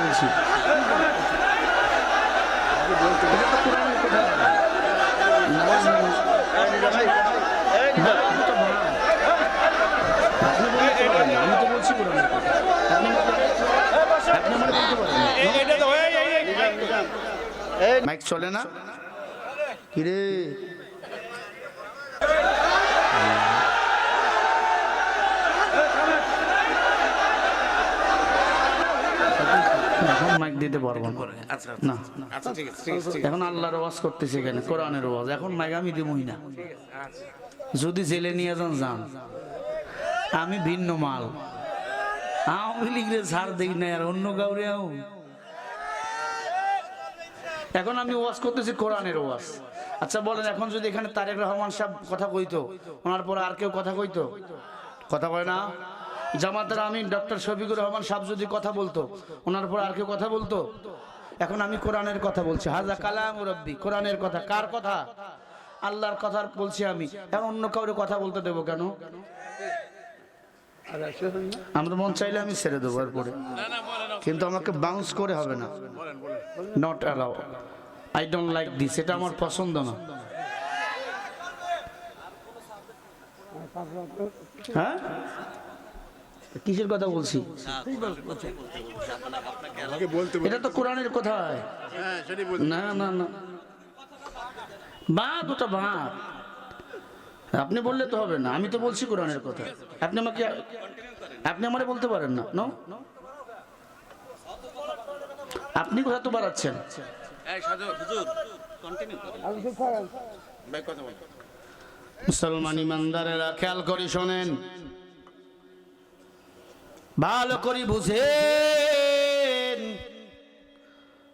বলছি। আমি তো বলছি কোরআনের কথা। আপনি আমাকে- বলতে পারেন মাইক চলে না? কিরে? দিতে পারব না। আচ্ছা এখন আল্লাহর ওয়াজ করতেছে এখানে কোরআনের ওয়াজ। এখন মাইক আমি দিবই না। যদি জেলে নিয়ে যান যান। আমি ভিন্ন মাল। আওয়ামী লীগের ছাড় দিই না আর অন্য কাউরে এখন আমি ওয়াজ করতেছি কোরআনের ওয়াজ। আচ্ছা বলেন এখন যদি এখানে তারেক রহমান সাহেব কথা কইতো ওনার পর আর কেউ কথা কইতো? কথা কয় না? জামাতের আমি ডক্টর শফিকুর রহমান সাহেব যদি কথা বলতো, ওনার পর আর কেউ কথা বলতো? এখন আমি কোরআনের কথা বলছি। হাজা কালাম রব্বি, কোরআনের কথা। কার কথা? আল্লাহর কথা বলছি আমি। এখন অন্য কাউরে কথা বলতে দেবো কেন? আমরা মন চাইলে আমি ছেড়ে দেবো এরপরে। কিন্তু আমাকে বাউন্স করে হবে না। Not allow I don't like this এটা আমার পছন্দ না। হ্যাঁ? কিসের কথা বলছি? এটা তো কোরআনের কথা। হ্যাঁ না না না। বাদ ওটা বাদ আপনি বললে তো হবে না আমি তো বলছি কোরআনের কথা। আপনি আমাকে আপনি আমারে বলতে পারেন না নো আপনি কথা তো বাড়াচ্ছেন। এই সাজু হুজুর কন্টিনিউ ভাই কথা বল। মুসলমান ইমানদারেরা খেয়াল করে শোনেন। ভালো করে বুঝেন।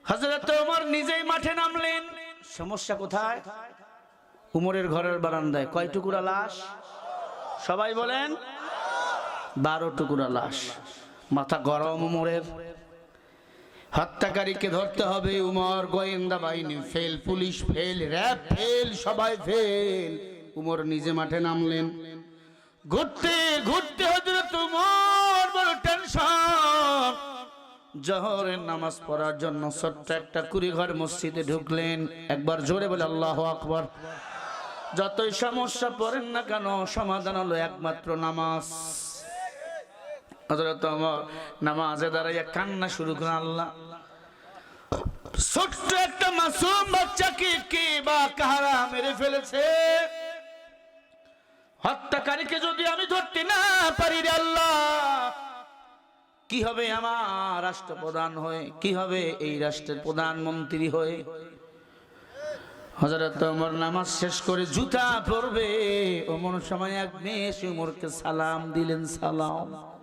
হজরত নিজেই মাঠে নামলেন। সমস্যা কোথায়? উমরের ঘরের বারান্দায়। কয় টুকুরা লাশ? সবাই বলেন, বারো টুকুরা লাশ। মাথা গরম উমরের। হত্যাকারীকে ধরতে হবে উমর। গোয়েন্দা বাহিনী fail, police fail, RAB fail, সবাই ফেল। উমর নিজে মাঠে নামলেন। ঘুরতে ঘুরতে হজরত উমর বড় টেনশন। জহরের নামাজ পড়ার জন্য ছোট্ট একটা কুড়ি ঘর মসজিদে ঢুকলেন। একবার জোরে বলে, আল্লাহ আকবর। যতই সমস্যা পড়েন না কেন, সমাধান হলো একমাত্র নামাজ। হযরত ওমর নামাজে দাঁড়াইয়া কান্না শুরু করেন, আল্লাহ, ছোট্ট একটা মাসুম বাচ্চাকে কে বা কাহারা মেরে ফেলেছে? হত্যাকারীকে যদি আমি ধরতে না পারি রে আল্লাহ কি হবে আমার রাষ্ট্রপ্রধান হয়ে? কি হবে এই রাষ্ট্রের প্রধানমন্ত্রী হয়ে? হজরত ওমর নামাজ শেষ করে জুতা পরবে। ওমর সময় এক মেয়ে ওমরকে সালাম দিলেন, সালাম।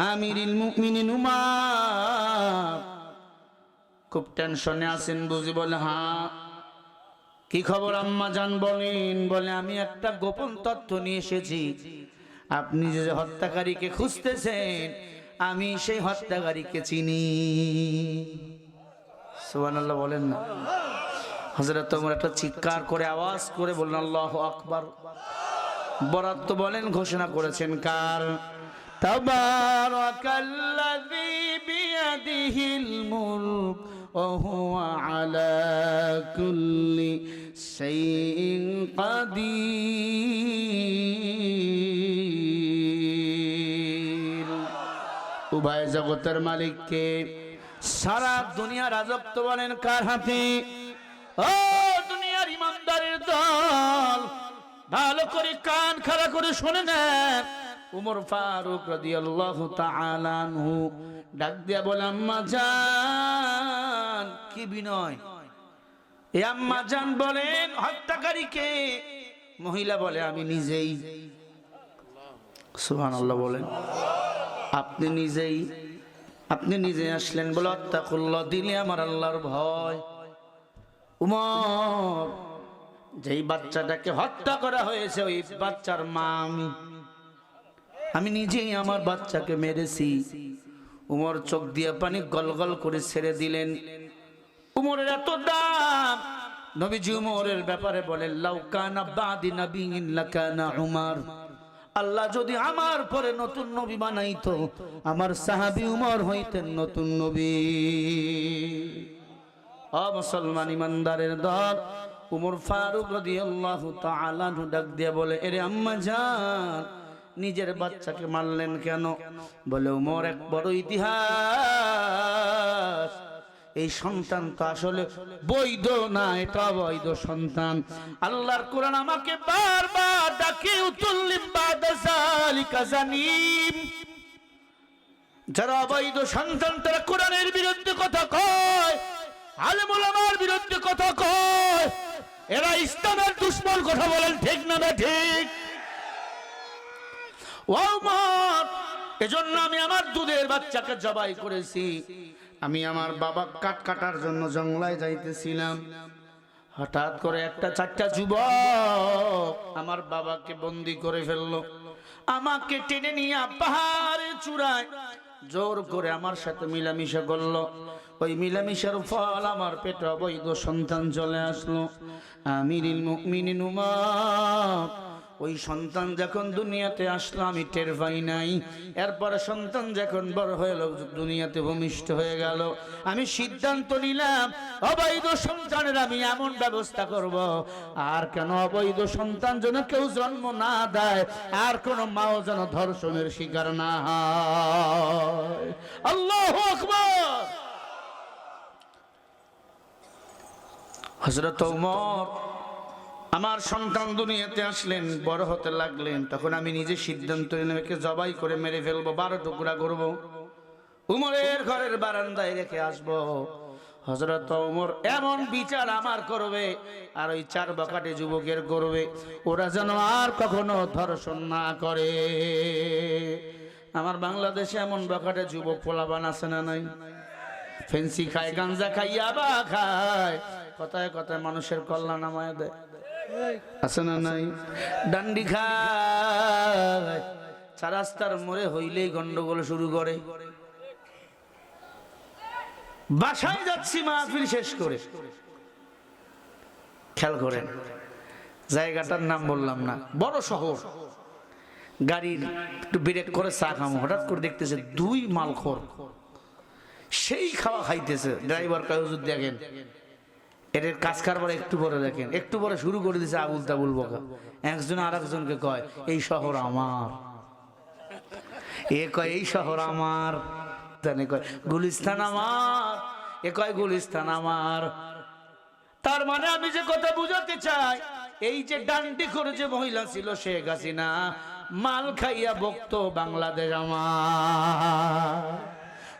আমিরিল মুমিনিন উমার। খুব টেনশনে আছেন, বুঝি বলে হ্যাঁ। কি খবর আম্মা জান বলেন? বলে, আমি একটা গোপন তথ্য নিয়ে এসেছি। আপনি যে হত্যাকারীকে খুঁজতেছেন আমি সেই হত্যাকারীকে চিনি। সুবহানাল্লাহ, বলেন না। হজরত তোমরা একটা চিৎকার করে আওয়াজ করে বললেন, আল্লাহ আকবার। বরাত্ত বলেন, ঘোষণা করেছেন, কার? তাবারাকাল্লাযী বিয়াদিহিল মুলক, ওয়া হুয়া আলা কুল্লি শাইইন কাদির। উভয় জগতের মালিককে। সারা দুনিয়া রাজত্ব বলেন কার হাতে? ও দুনিয়ার ইমানদারের দল। ভালো করে কান খাড়া করে শুনে নেন। উমর ফারুক রাদিয়াল্লাহু তাআলা আনহু ডাক দিয়া বলে, আম্মা জান, কি বিনয়? এ আম্মা জান বলেন হত্যাকারীকে মহিলা বলে, আমি নিজেই। সুবহানাল্লাহ বলেন। আপনি নিজেই, আপনি নিজে আসলেন বলে হত্যাকুল্লাহ দিলে আমার আল্লাহর ভয়। উমর, যেই বাচ্চাটাকে হত্যা করা হয়েছে, ওই বাচ্চার মা আমি। আমি নিজেই আমার বাচ্চাকে মেরেছি। উমর চোখ দিয়ে পানি গলগল করে ছেড়ে দিলেন। উমরের এত দাম, নবীজি উমরের ব্যাপারে বলেন লাউকানা বাদি নবীন লাকানা উমর। আল্লাহ যদি আমার পরে নতুন নবী বানাইতো, আমার সাহাবি উমর হইতেন নতুন নবী। মুসলমান ইমানদারের দল, উমর ফারুক রাদিয়াল্লাহু তাআলা আনহু ডাক দিয়ে বলে, এরে আম্মা জান, নিজের বাচ্চাকে মারলেন কেন? বলে, উমর এক বড় ইতিহাস এই সন্তান তো আসলে বৈধ না, এটা অবৈধ সন্তান। আল্লাহর কোরআন আমাকে বারবার ডাকে, উতুল্লিম যারা অবৈধ সন্তান, তারা কোরআনের বিরুদ্ধে কথা কয় আলেমুল বিরুদ্ধে কথা কয়। এরা ইসলামের দুশ্মন, কথা বলেন ঠিক না না ঠিক? এজন্য আমি আমার দুধের বাচ্চাকে জবাই করেছি। আমি আমার বাবা কাট কাটার জন্য জঙ্গলায় যাইতেছিলাম। হঠাৎ করে একটা চারটা যুবক আমার বাবাকে বন্দি করে ফেলল। আমাকে টেনে নিয়ে পাহাড়ে চূড়ায় জোর করে আমার সাথে মিলামিশা করল। ওই মিলামিশার ফল আমার পেটে অবৈধ সন্তান চলে আসলো। আমিরিল মুমিনিন উমর ওই সন্তান যখন দুনিয়াতে আসলো, আমি টের পাই নাই। এরপরে সন্তান যখন বড় হলো দুনিয়াতে ভূমিষ্ঠ হয়ে গেল। আমি সিদ্ধান্ত নিলাম, অবৈধ সন্তানের আমি এমন ব্যবস্থা করব। আর কেন অবৈধ সন্তান যেন কেউ জন্ম না দেয়, আর কোনো মাও যেন ধর্ষণের শিকার না হয়। আল্লাহ হজরত উমর আমার সন্তান দুনিয়াতে আসলেন, বড় হতে লাগলেন, তখন আমি নিজে সিদ্ধান্ত নিলাম, একে জবাই করে মেরে ফেলব, বারো টুকরা করব। উমরের ঘরের বারান্দায় রেখে আসব। হজরত উমর এমন বিচার আমার করবে, আর ওই চার বকাটে যুবকের করবে। ওরা যেন আর কখনো ধর্ষণ না করে। আমার বাংলাদেশে এমন বকাটে যুবক পোলাবান আছে না নাই? ফেন্সি খায়, গাঞ্জা খাইয়া বা খায়। কথায় কথায় মানুষের কল্যাণ আমায় দেয়। আছে না নাই? ডান্ডি মোড়ে হইলেই গন্ডগোল শুরু করে। বাসায় যাচ্ছি মাহফিল শেষ করে। খেয়াল করেন, জায়গাটার নাম বললাম না, বড় শহর। গাড়ির একটু ব্রেক করে চা খামো, হঠাৎ করে দেখতেছে দুই মালখোর। সেই খাওয়া খাইতেছে, ড্রাইভার কাগজ দেখেন এর কাজ কারবার একটু পরে দেখেন, একটু পরে শুরু করে দিছে আবুল তাবুল বকা। একজন আর একজনকে কয়, এই শহর আমার। এ কয়, এই শহর আমার। কয়, গুলিস্তান আমার। এ কয়, গুলিস্তান আমার। তার মানে আমি যে কথা বুঝাতে চাই, এই যে ডান্ডি করে যে মহিলা ছিল শেখ হাসিনা, মাল খাইয়া বক্ত বাংলাদেশ আমার।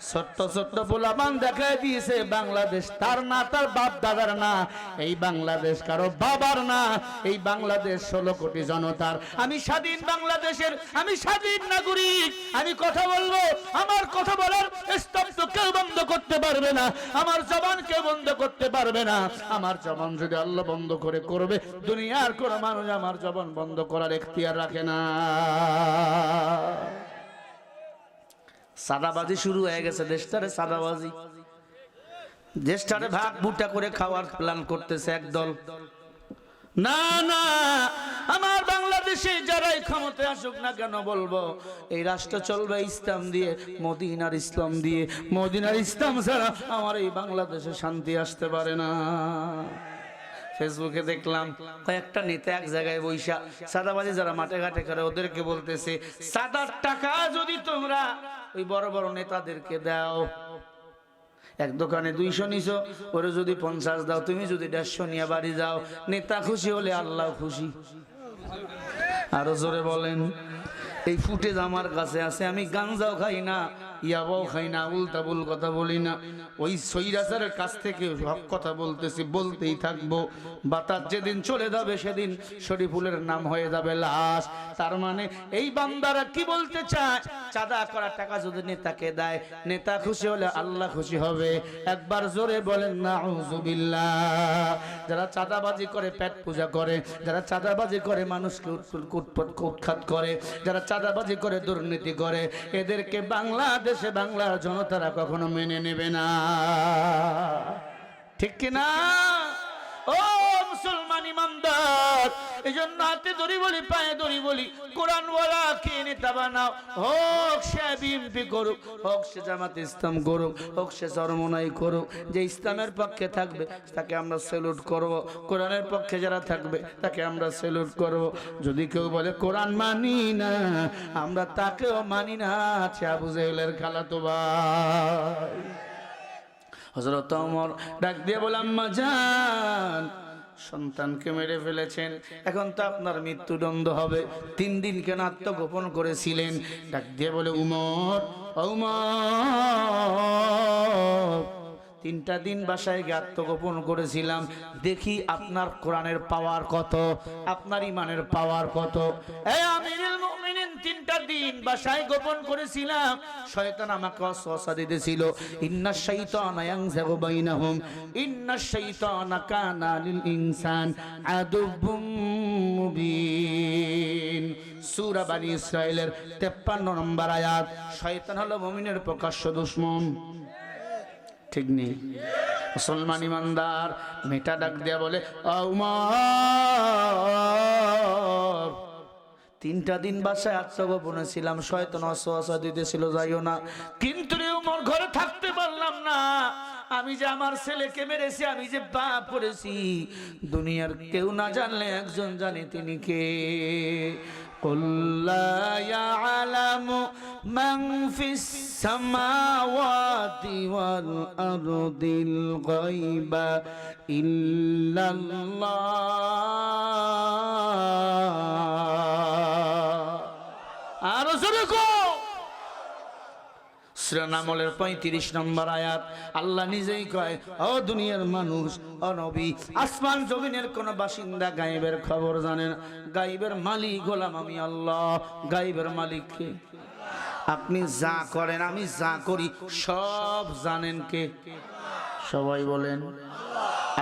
ছোট্ট ছোট্ট পোলাপান দেখাই দিয়েছে বাংলাদেশ। তার না, তার বাপ দাদার না। এই বাংলাদেশ কারও বাবার না। এই বাংলাদেশ ষোলো কোটি জনতার। আমি স্বাধীন বাংলাদেশের, আমি স্বাধীন নাগরিক। আমি কথা বলব, আমার কথা বলার স্তব্ধ কেউ বন্ধ করতে পারবে না। আমার জবান কেউ বন্ধ করতে পারবে না। আমার জবান যদি আল্লাহ বন্ধ করে করবে, দুনিয়ার কোনো মানুষ আমার জবান বন্ধ করার এখতিয়ার রাখে না। সাদাবাজি শুরু হয়ে গেছে, দেশটারে সাদাবাজি। দেশটারে ভাগ বুটা করে খাওয়ার প্ল্যান করতেছে একদল। না না, আমার বাংলাদেশে যারাই ক্ষমতায় আসুক না কেন বলব, এই রাষ্ট্র চলবে ইসলাম দিয়ে, মদিনার ইসলাম দিয়ে। মদিনার ইসলাম ছাড়া আমার এই বাংলাদেশে শান্তি আসতে পারে না। ফেসবুকে দেখলাম, কয়েকটা নেতা এক জায়গায় বৈশা সাদাবাজি যারা মাঠে ঘাটে করে, ওদেরকে বলতেছে, সাদার টাকা যদি তোমরা ওই বড় বড় নেতাদেরকে দাও। এক দোকানে দুইশো নিছো, ওরে যদি পঞ্চাশ দাও, তুমি যদি দেড়শো নিয়ে বাড়ি যাও। নেতা খুশি হলে আল্লাহ খুশি। আরও জোরে বলেন, এই ফুটেজ আমার কাছে আছে, আমি গাঞ্জাও খাই না। ইয়াবাও খাই না উল্টা বুল কথা বলি না। ওই সৈরাচারের কাছ থেকে সব কথা বলতেছি, বলতেই থাকব। বাতাস যেদিন চলে যাবে সেদিন শরীফুলের নাম হয়ে যাবে লাশ। তার মানে এই বান্দারা কি বলতে চায়? চাঁদা করা টাকা যদি নেতাকে দেয়, নেতা খুশি হলে আল্লাহ খুশি হবে। একবার জোরে বলেন না যারা চাঁদাবাজি করে, পেট পূজা করে, যারা চাঁদাবাজি করে, মানুষকে উৎখাত করে, যারা চাঁদাবাজি করে, দুর্নীতি করে, এদেরকে বাংলাদেশে বাংলার জনতারা কখনো মেনে নেবে না। ঠিক কিনা? ও ইমানদার। এই জন্য হাতে বলি, পায়ে বলি কোরআন ওয়ালা কে নেতা বানাও হোক সে বিএমপি করুক, হোক সে জামাত ইসলাম করুক, হোক সে করুক, যে ইসলামের পক্ষে থাকবে, তাকে আমরা সেলুট করব। কোরআনের পক্ষে যারা থাকবে, তাকে আমরা সেলুট করব। যদি কেউ বলে, কোরআন মানি না, আমরা তাকেও মানি না। আছে আবু জেহেলের খালাতো ভাই। হজরত অমর ডাক দিয়ে বলে আম্মা যান সন্তানকে মেরে ফেলেছেন। এখন তো আপনার মৃত্যুদণ্ড হবে। তিন দিন কেন আত্মগোপন করেছিলেন? ডাক দিয়ে বলে, উমর উমর। তিনটা দিন বাসায় গিয়ে আত্মগোপন করেছিলাম। দেখি আপনার কোরআনের পাওয়ার কত, আপনার ইমানের পাওয়ার কত। তিনটা দিন বাসায় গোপন করেছিলাম। আমাকে ইনসান আদুব্বুম মুবিন। সূরা বানি ইসরাইলের 53 নম্বর আয়াত, শয়তান হলো মুমিনের প্রকাশ্য দুশমন। ঠিক নেই। মুসলমান ইমানদার মেটা ডাক দেয়া বলে "ও তিনটা দিন বাসায় আত্মগোপনে ছিলাম, শয়তান অসহসা দিতেছিল, যাইও না। কিন্তু উমর, ঘরে থাকতে পারলাম না। আমি যে আমার ছেলেকে মেরেছি, আমি যে পাপ করেছি, দুনিয়ার কেউ না জানলে একজন জানে তিনি কে। قل لا يعلم من في السماوات والأرض الغيب إلا الله আরো কো পঁয়ত্রিশ নম্বর আয়াত, আল্লাহ নিজেই কয়, ও দুনিয়ার মানুষ, ও নবী, আসমান জমিনের কোন বাসিন্দা গাইবের খবর জানে না। গাইবের মালিক গোলাম আমি আল্লাহ। গাইবের মালিককে আপনি যা করেন, আমি যা করি, সব জানেন কে? সবাই বলেন,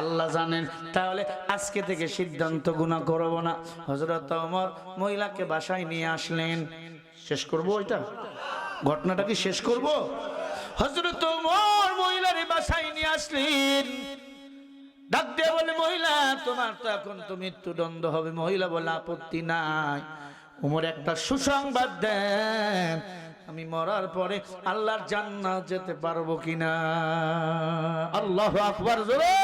আল্লাহ জানেন। তাহলে আজকে থেকে সিদ্ধান্ত গুণা করব না। হজরত অমর মহিলাকে বাসায় নিয়ে আসলেন। শেষ করব ওইটা? ঘটনাটা কি শেষ করব? হজরত ওমর মহিলার বাসায় নিয়ে আসলেন। ডাক দিয়ে বলে, মহিলা, তোমার তো এখন তো মৃত্যুদণ্ড হবে। মহিলা বলে, আপত্তি নাই। উমর একটা সুসংবাদ দেন। আমি মরার পরে আল্লাহর জান্নাত যেতে পারব কিনা? আল্লাহ আকবার, জোরে।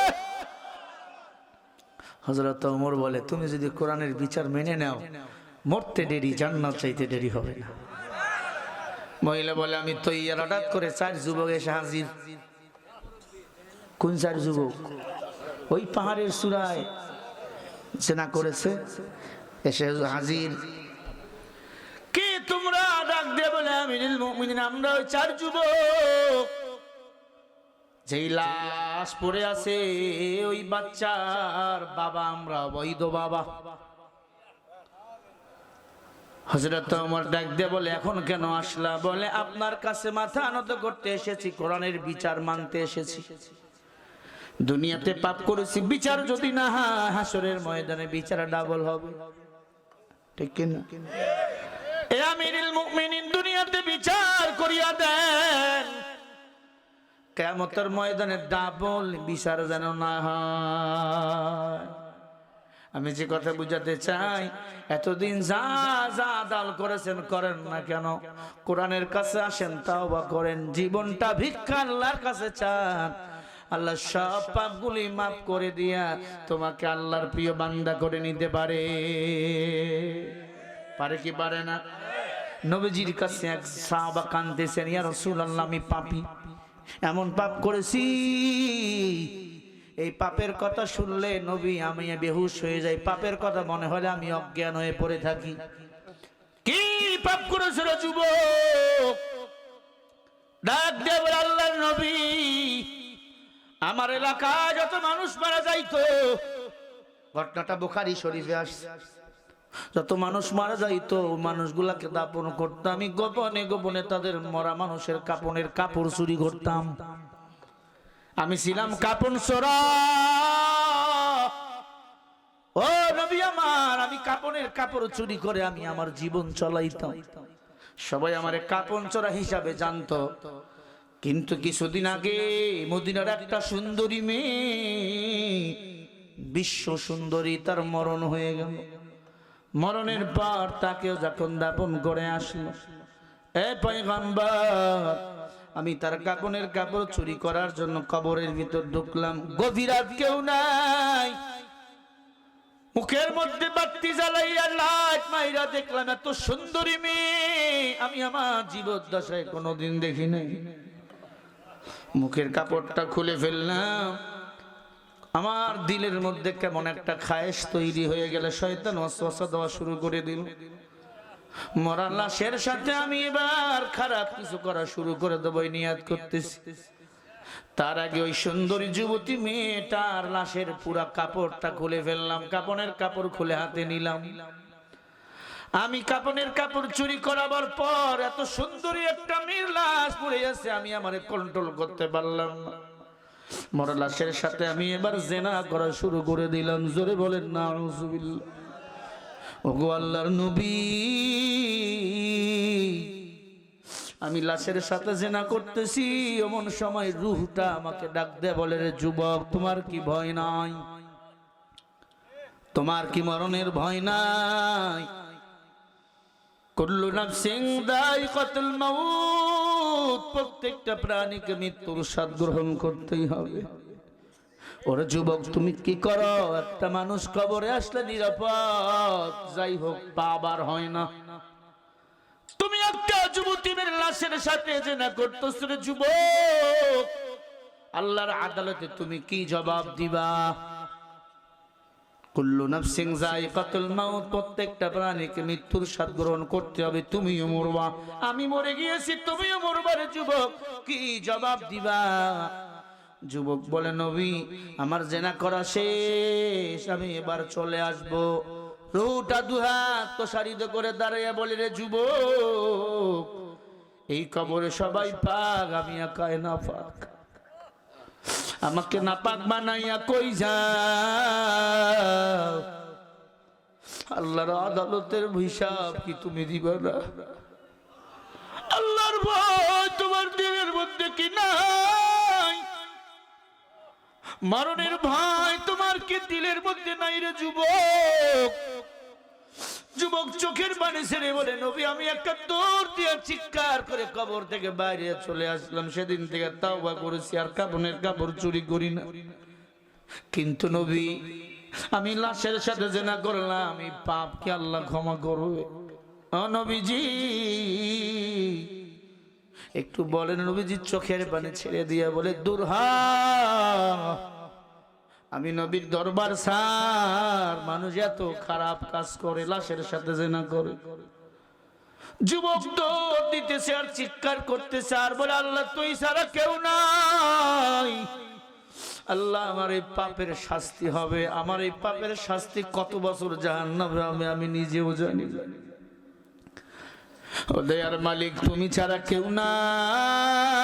হজরত ওমর বলে, তুমি যদি কোরআনের বিচার মেনে নাও, মরতে দেরি, জান্নাত চাইতে দেরি হবে না। মহিলা বলে, আমি তো ইয়ার হঠাৎ করে চার যুবক এসে হাজির। কোন চার যুবক? ওই পাহাড়ের চূড়ায় চেনা করেছে, এসে হাজির। কে তোমরা? ডাক দিয়ে বলে আমি আমরা ওই চার যুবক। যেই লাশ পড়ে আছে, ওই বাচ্চার বাবা, আমরা বৈধ বাবা। হজরত আমার ডাক দিয়ে বলে, এখন কেন আসলা? বলে, আপনার কাছে মাথা আনত করতে এসেছি, কোরআনের বিচার মানতে এসেছি। দুনিয়াতে পাপ করেছি, বিচার যদি না হাসরের ময়দানে বিচার ডাবল হবে। ঠিক কিনা? এ আমিরুল মুমিনিন, দুনিয়াতে বিচার করিয়া দেন। কেমতের ময়দানে ডাবল বিচার যেন না হয়। আমি যে কথা বুঝাতে চাই, এতদিন যা যা দাল করেছেন করেন না কেন? কোরআনের কাছে আসেন তাও বা করেন, জীবনটা ভিক্ষা আল্লাহর কাছে চান। আল্লাহ সব পাপগুলি মাফ করে দিয়া তোমাকে আল্লাহর প্রিয় বান্দা করে নিতে পারে। পারে কি পারে না? নবীজির কাছে এক সাহাবা কান্দতেছেন ইয়া রাসূলুল্লাহ, আমি পাপী। এমন পাপ করেছি এই পাপের কথা শুনলে নবী আমি বেহুশ হয়ে যাই। পাপের কথা মনে হলে আমি অজ্ঞান হয়ে পড়ে থাকি। কি পাপ করেছিল যুবক? ডাক দেব আল্লাহর নবী, আমার এলাকায় যত মানুষ মারা যাইতো, ঘটনাটা বুখারি শরীফে আসছে। যত মানুষ মারা যাইতো, মানুষগুলাকে দাপন করতাম। আমি গোপনে গোপনে তাদের মরা মানুষের কাপনের কাপড় চুরি করতাম। আমি ছিলাম কাপন চোরা ও নবী আমার আমি কাপনের কাপড় চুরি করে আমি আমার জীবন চলাইতাম। সবাই আমার কাপন চোরা হিসাবে জানতো। কিন্তু কিছুদিন আগে মদিনার একটা সুন্দরী মেয়ে বিশ্ব সুন্দরী তার মরণ হয়ে গেল। মরণের পর তাকেও যখন দাপন করে আসলো এ পয়গম্বর আমি তার কাপনের কাপড় চুরি করার জন্য কবরের ভিতর ঢুকলাম। গভীর রাত কেউ নাই। মুখের মধ্যে বাতি জ্বালাইয়া লাইট মাইরা দেখলাম, এত সুন্দরী মেয়ে। আমি আমার জীবদ্দশায় কোনোদিন দেখি নাই। মুখের কাপড়টা খুলে ফেললাম। আমার দিলের মধ্যে কেমন একটা খায়েশ তৈরি হয়ে গেলে শয়তান ওয়াসওয়াসা দেওয়া শুরু করে দিল। মরা লাশের সাথে আমি এবার খারাপ কিছু করা শুরু করে দেবো নিয়াত করতেছি। তার আগে ওই সুন্দরী যুবতী মেয়েটার লাশের পুরা কাপড়টা খুলে ফেললাম কাপড়ের কাপড় খুলে হাতে নিলাম। আমি কাপনের কাপড় চুরি করাবার পর এত সুন্দরী একটা মেয়ের লাশ পড়ে আছে আমি আমার কন্ট্রোল করতে পারলাম না। মরা লাশের সাথে আমি এবার জেনা করা শুরু করে দিলাম, জোরে বলেন না। ওগো আল্লাহর নবী, আমি লাশের সাথে জেনা করতেছি, এমন সময় রুহটা আমাকে ডাক দে বলে, রে যুবক, তোমার কি ভয় নাই? তোমার কি মরণের ভয় নাই? কুল্লু নাফসিং দাইকাতুল মাউত, প্রত্যেকটা প্রাণীকে মৃত্যুর স্বাদ গ্রহণ করতেই হবে। ওরে যুবক, তুমি কি করো? একটা মানুষ কবরে আসলে নিরাপদ। যাই হোক পাবার হয় না। তুমি একটা যুবতীর লাশের সাথে জেনা করতেছো রে যুবক। আল্লাহর আদালতে তুমি কি জবাব দিবা? কুল্লু নাফসিং যায়িকাতুল মাউত, প্রত্যেকটা প্রাণীকে মৃত্যুর স্বাদ গ্রহণ করতে হবে, তুমিও মরবা। আমি মরে গিয়েছি, তুমিও মরবার যুবক। কি জবাব দিবা? যুবক বলে, নবী, আমার জেনা করা শেষ, আমি এবার চলে আসব। রুটা দুহাত প্রসারিত করে দাঁড়িয়ে বলে, রে যুবক, এই কবরে সবাই পাক, আমি একাই না পাক আমাকে নাপাক বানাইয়া কই যাও? আল্লাহর আদালতের হিসাব কি তুমি দিবা না? আল্লাহর ভয়। মরণের ভয় তোমার কি দিলের মধ্যে নাই রে যুবক? যুবক চোখের পানি ছেড়ে বলে, নবী, আমি একটা দৌড় দিয়ে চিৎকার করে কবর থেকে বাইরে চলে আসলাম। সেদিন থেকে তাওবা করেছি, আর কাপনের কাপড় চুরি করি না। কিন্তু নবী, আমি লাশের সাথে জেনা করলাম আমি পাপ কি আল্লাহ ক্ষমা করবে ও নবীজি একটু বলেন নবীজি চোখের পানি ছেড়ে দিয়া বলে দুর্হা আমি নবীর দরবার সার মানুষ এত খারাপ কাজ করে, লাশের সাথে জেনা করে। যুবক তো দিতেছে আর চিৎকার করতেছে আর বলে, আল্লাহ, তুই ছাড়া কেউ নাই। আল্লাহ, আমার এই পাপের শাস্তি হবে। আমার এই পাপের শাস্তি কত বছর জাহান্নামে আমি আমি নিজেও জানি ও দয়ার মালিক তুমি ছাড়া কেউ নাই।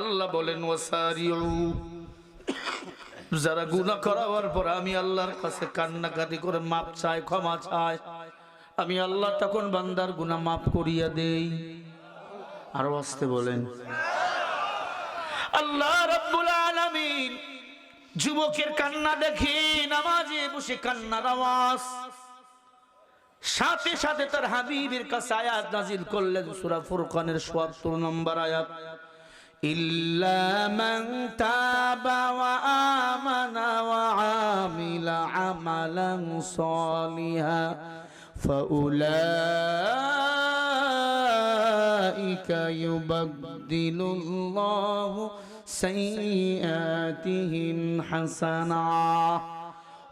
আল্লাহ বলেন, ওয়াসারিউ। যারা গুনাহ করাবার পর আমি আল্লাহর কাছে কান্নাকাটি করে মাপ চাই ক্ষমা চাই আমি আল্লাহ তখন বান্দার গুনাহ মাফ করিয়া দেই। আরও আসতে বলেন, আল্লাহ রাব্বুল আলামিন, যুবকের কান্না দেখে, নামাজে বসে কান্নার আওয়াজ। সাথে সাথে তার হাবিবের কাছে আয়াত নাজিল করলেন সূরা ফুরকানের ৭৪ নম্বর আয়াত إلا من تاب وآمن وعامل عملا صالحا فأولئك يبدل الله سيئاتهم حسنا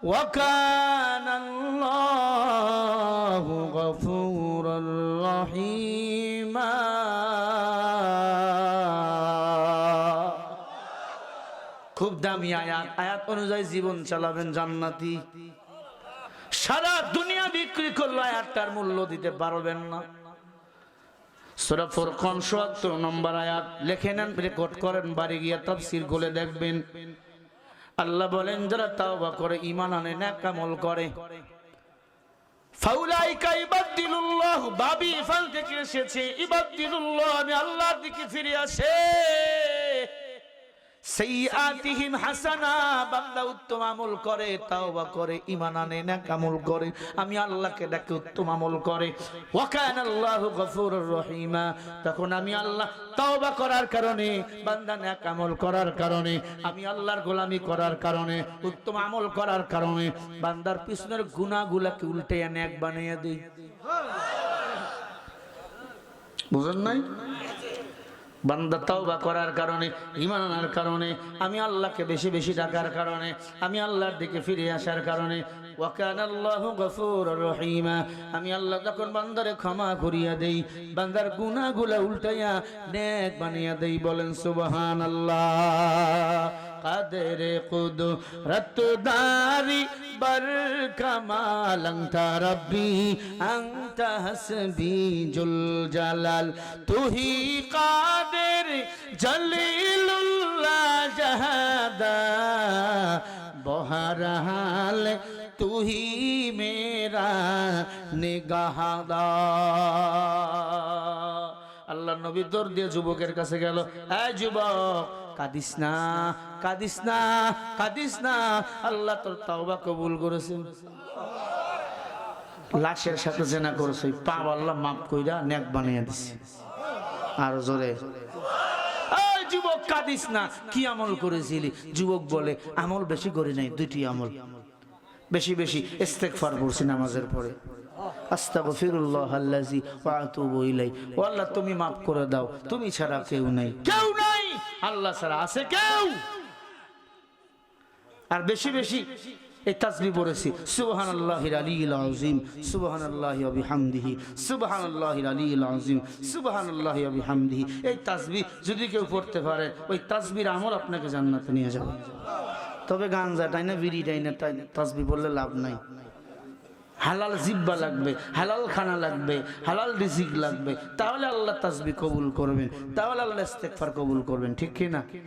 وكان الله غفورا رحيما খুব দামি আয়াত আয়াত অনুযায়ী জীবন চালাবেন জান্নাতি সারা দুনিয়া বিক্রি করলো আয়াতটার মূল্য দিতে পারবেন না সূরা ফুরকান ৭৪ নম্বর আয়াত লিখে নেন রেকর্ড করেন বাড়ি গিয়ে তাফসীর খুলে দেখবেন আল্লাহ বলেন, যারা তাওবা করে ইমান আনে নেক আমল করে। ফাউলাইকা ইবাদদিলুল্লাহ, বাবি ফাল থেকে এসেছে, ইবাদদিলুল্লাহ, আমি আল্লাহর দিকে ফিরে আসে। হাসানা, বান্দা উত্তম আমল আনে আমি উত্তম আমল আমি বান্দা আমি গোলামি করার কারণে, উত্তম আমল করার কারণে, বান্দার পিছনের গুনাহগুলোকে উল্টে নেক বানিয়ে দেই। বুঝেন নাই? বান্দা তাওবা করার কারণে ইমান আনার কারণে, আমি আল্লাহকে বেশি বেশি ডাকার কারণে, আমি আল্লাহর দিকে ফিরে আসার কারণে ওয়াকান আল্লাহ গফুর রহিমা। আমি আল্লাহ তখন বান্দারে ক্ষমা করিয়া দেই, বান্দার গুনাগুলা উল্টাইয়া নেক বানিয়া দেই, বলেন কাদের কুদরত দারি বর কামাল আনতা রব্বি, আনতা হাসবি জুল জালাল। তুহি কাদের জলিলুল্লাহ জাহাদা বহরহাল তুহি মেরা নিগাহাদা। আল্লাহ নবী দৌড় দিয়ে যুবকের কাছে গেল এই যুবক কাদিস না কাদিস না কাদিস না। আল্লাহ তোর তাওবা কবুল করেছেন। লাশের সাথে জেনা করেছে পাপ আল্লাহ মাফ কইরা নেক বানিয়ে দিছে। আর জোরে। যুবক, কাদিস না। কি আমল করেছিলি? যুবক বলে, আমল বেশি করি নাই, দুইটি আমল। বেশি বেশি, ইস্তেগফার পড়ছি নামাজের পরে। আস্তাগফিরুল্লাহ আল্লাজি ওয়া আতুবু ইলাই ও আল্লাহ, তুমি মাফ করে দাও, তুমি ছাড়া কেউ নাই। কেউ আল্লাহ ছাড়া আছে কেউ? আর বেশি বেশি এই তাসবিহ পড়েছি। সুবহানাল্লাহিল আলিয়্যিল আযীম, সুবহানাল্লাহি ওয়া বিহামদিহি, সুবহানাল্লাহিল আলিয়্যিল আযীম, সুবহানাল্লাহি ওয়া বিহামদিহি। এই তাসবিহ যদি কেউ পড়তে পারে, ওই তাজবির আমল আপনাকে জান্নাতে নিয়ে যাবে। তবে গাঞ্জা তাই না? বিড়ি, তাই না? তাই তাসবিহ পড়লে লাভ নাই। হালাল জিব্বা লাগবে, হালাল খানা লাগবে, হালাল রিজিক লাগবে, তাহলে আল্লাহ তাসবি কবুল করবেন, তাহলে আল্লাহ ইস্তেকফার কবুল করবেন, ঠিক কি না?